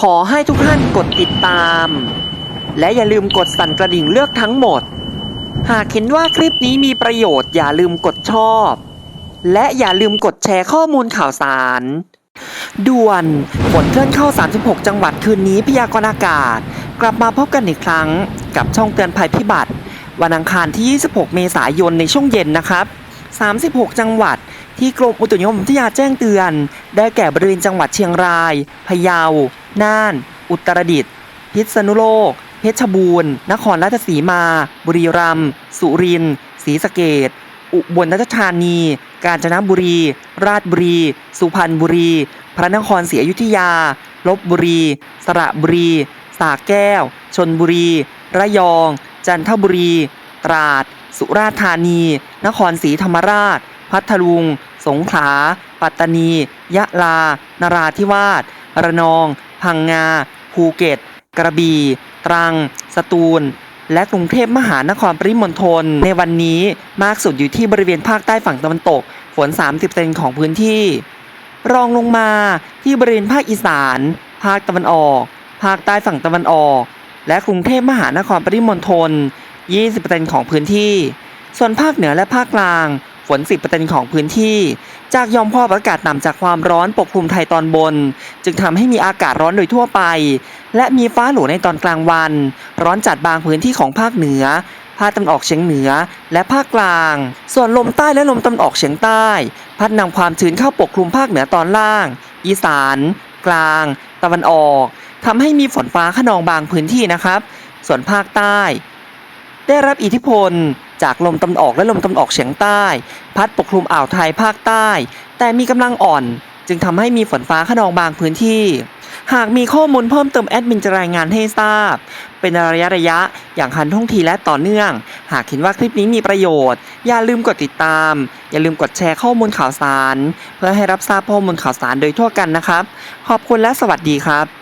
ขอให้ทุกท่านกดติดตาม และอย่าลืมกดสั่นกระดิ่งเลือกทั้งหมด หากเห็นว่าคลิปนี้มีประโยชน์อย่าลืมกดชอบ และอย่าลืมกดแชร์ข้อมูลข่าวสาร ด่วนฝนเคลื่อนเข้า 36 จังหวัดคืนนี้พยากรณ์อากาศ กลับมาพบกันอีกครั้ง กับช่องเตือนภัยพิบัติ วันอังคารที่ 26 เมษายนในช่วงเย็นนะครับ 36 จังหวัด ที่กรมอุตุนิยมวิทยาแจ้งเตือน ได้แก่บริเวณจังหวัดเชียงราย พะเยา น่าน อุตรดิตถ์ พิษณุโลก เพชรบูรณ์ นครราชสีมา บุรีรัมย์ สุรินทร์ ศรีสะเกดอุบลราชธานี กาญจนบุรี ราชบุรี สุพรรณบุรี พระนครศรีอยุธยา ลบบุรี สระบุรีสระแก้ว ชนบุรี ระยอง จันทบุรี ตราด สุราษฎร์ธานี นครศรีธรรมราช พัทลุง สงขลา ปัตตานี ยะลา นราธิวาส ระนอง พังงา ภูเก็ต กระบี่ ตรัง สตูล และกรุงเทพมหานครปริมณฑล ในวันนี้มากสุดอยู่ที่บริเวณภาคใต้ฝั่งตะวันตก ฝน 30เซนของพื้นที่ รองลงมาที่บริเวณภาคอีสาน ภาคตะวันออก ภาคใต้ฝั่งตะวันออกและกรุงเทพมหานครปริมณฑล 20%ของพื้นที่ ส่วนภาคเหนือและภาคกลาง ฝน 10%ของพื้นที่ จากยอมความอากาศต่ำจากความร้อนปกคลุมไทยตอนบน จึงทำให้มีอากาศร้อนโดยทั่วไป และมีฟ้าหลัวในตอนกลางวัน ร้อนจัดบางพื้นที่ของภาคเหนือภาคตะวันออกเฉียงเหนือและภาคกลาง ส่วนลมใต้และลมตะวันออกเฉียงใต้ พัดนำความชื้นเข้าปกคลุมภาคเหนือตอนล่าง อีสาน กลาง ตะวันออกทำให้มีฝนฟ้าขนองบางพื้นที่นะครับ ส่วนภาคใต้ ได้รับอิทธิพล จากลมตะวันออกและลมตะวันออกเฉียงใต้ พัดปกคลุมอ่าวไทยภาคใต้ แต่มีกำลังอ่อนจึงทำให้มีฝนฟ้าขนองบางพื้นที่ หากมีข้อมูลเพิ่มเติมแอดมินจะรายงานให้ทราบ เป็นระยะระยะอย่างทันท่วงทีและต่อเนื่อง หากเห็นว่าคลิปนี้มีประโยชน์ อย่าลืมกดติดตาม อย่าลืมกดแชร์ข้อมูลข่าวสาร เพื่อให้รับทราบข้อมูลข่าวสารโดยทั่วกันนะครับ ขอบคุณและสวัสดีครับ